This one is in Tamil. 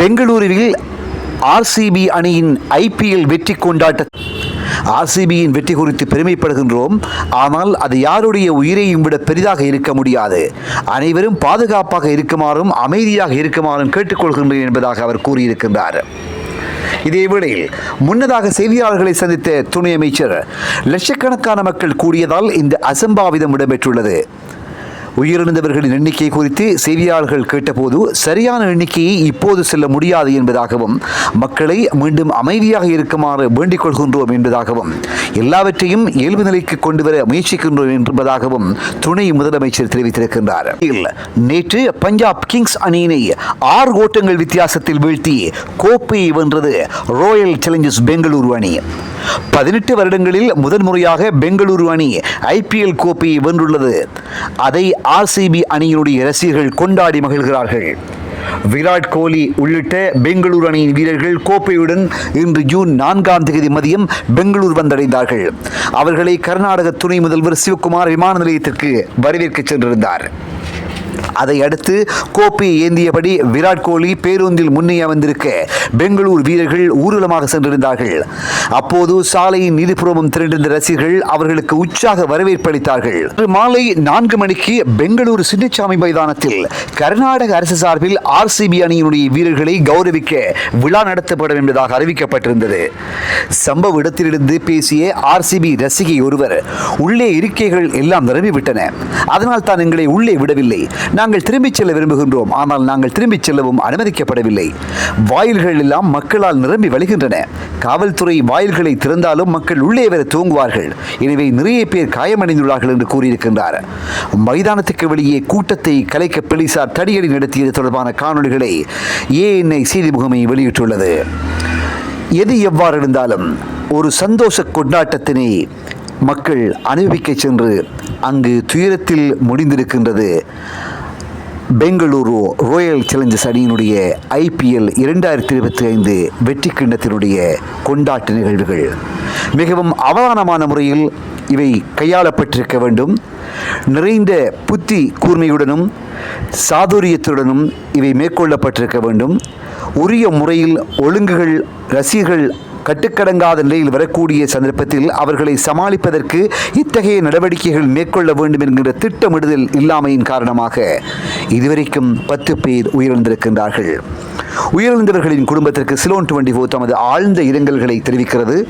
பெங்களூருவில் ஆர்சிபி அணியின் ஐபிஎல் வெற்றி கொண்டாட்ட ஆர்சிபியின் வெற்றி குறித்து பெருமைப்படுகின்றோம். ஆனால் அது யாருடைய உயிரையும் விட பெரிதாக இருக்க முடியாது. அனைவரும் பாதுகாப்பாக இருக்குமாறும் அமைதியாக இருக்குமாறும் கேட்டுக்கொள்கின்றேன் என்பதாக அவர் கூறியிருக்கின்றார். இதேவேளையில் முன்னதாக செய்தியாளர்களை சந்தித்த துணை அமைச்சர் லட்சக்கணக்கான மக்கள் கூடியதால் இந்த அசம்பாவிதம் இடம்பெற்றுள்ளது. உயிரிழந்தவர்களின் எண்ணிக்கை குறித்து செய்தியாளர்கள் கேட்டபோது சரியான எண்ணிக்கையை இப்போது செல்ல முடியாது என்பதாகவும் மக்களை மீண்டும் அமைதியாக இருக்குமாறு வேண்டிக் கொள்கின்றோம் என்பதாகவும் எல்லாவற்றையும் இயல்பு நிலைக்கு கொண்டு வர முயற்சிக்கின்றோம் என்பதாகவும் துணை முதலமைச்சர் தெரிவித்திருக்கின்றார். நேற்று பஞ்சாப் கிங்ஸ் அணியினை ஆறு ஓட்டங்கள் வித்தியாசத்தில் வீழ்த்தி கோப்பையை வென்றது ராயல் சேலஞ்சர்ஸ் பெங்களூரு அணி. பதினெட்டு வருடங்களில் முதன்முறையாக பெங்களூரு அணி ஐபிஎல் கோப்பையை வென்றுள்ளது. அதை ஆர்சிபி அணியினுடைய ரசிகர்கள் கொண்டாடி மகிழ்கிறார்கள். விராட் கோலி உள்ளிட்ட பெங்களூரு அணியின் வீரர்கள் கோப்பையுடன் இன்று ஜூன் நான்காம் தேதி மதியம் பெங்களூர் வந்தடைந்தார்கள். அவர்களை கர்நாடக துணை முதல்வர் சிவகுமார் விமான நிலையத்திற்கு வரவேற்க சென்றிருந்தார். அதை அடுத்து கோப்பையை ஏந்தியபடி விராட் கோலி பேருந்தில் முன்னே வந்திருக்க பெங்களூர் வீரர்கள் ஊர்வலமாக சென்றிருந்தார்கள். அப்போது சாலையின் இருபுறமும் திரண்டிருந்த ரசிகர்கள் அவர்களுக்கு உற்சாக வரவேற்பு அளித்தார்கள். மாலை நான்கு மணிக்கு பெங்களூரு சின்னசாமி மைதானத்தில் கர்நாடக அரசு சார்பில் ஆர்சிபி அணியினுடைய வீரர்களை கௌரவிக்க விழா நடத்தப்படும் என்பதாக அறிவிக்கப்பட்டிருந்தது. சம்பவ இடத்திலிருந்து பேசிய ஆர்சிபி ரசிகை ஒருவர் உள்ளே இருக்கைகள் எல்லாம் நிரம்பிவிட்டன. அதனால் தான் எங்களை உள்ளே விடவில்லை. நாங்கள் திரும்பிச் செல்ல விரும்புகின்றோம். ஆனால் நாங்கள் திரும்பிச் செல்லவும் அனுமதிக்கப்படவில்லை. வாயில்கள் எல்லாம் மக்களால் நிரம்பி வழிகின்றன. காவல்துறை வாயில்களை திறந்தாலும் மக்கள் உள்ளே வர தூங்குவார்கள். எனவே நிறைய பேர் காயமடைந்துள்ளார்கள் என்று கூறியிருக்கின்றார். மைதானத்துக்கு வெளியே கூட்டத்தை கலைக்க போலீசார் தடியடி நடத்தியது தொடர்பான காணொளிகளை ஏஎன்ஐ செய்தி முகமை வெளியிட்டுள்ளது. எது எவ்வாறு இருந்தாலும் ஒரு சந்தோஷ கொண்டாட்டத்தினை மக்கள் அனுபவிக்க சென்று அங்கு துயரத்தில் முடிந்திருக்கின்றது. பெங்களூரு ராயல் சேலஞ்சர்ஸ் அணியினுடைய ஐபிஎல் இரண்டாயிரத்தி இருபத்தி ஐந்து வெற்றி கிண்ணத்தினுடைய கொண்டாட்ட நிகழ்வுகள். மிகவும் அவதானமான முறையில் இவை கையாளப்பட்டிருக்க வேண்டும். நிறைந்த புத்தி கூர்மையுடனும் சாதுரியத்துடனும் இவை மேற்கொள்ளப்பட்டிருக்க வேண்டும். உரிய முறையில் ஒழுங்குகள் ரசிகர்கள் கட்டுக்கடங்காத நிலையில் வரக்கூடிய சந்தர்ப்பத்தில் அவர்களை சமாளிப்பதற்கு இத்தகைய நடவடிக்கைகள் மேற்கொள்ள வேண்டும் என்கிற திட்டமிடுதல் இல்லாமையின் காரணமாக இதுவரைக்கும் பத்து பேர் உயிரிழந்திருக்கின்றார்கள். உயிரிழந்தவர்களின் குடும்பத்திற்கு சிலோன் டுவெண்டி தமது ஆழ்ந்த இரங்கல்களை தெரிவிக்கிறது.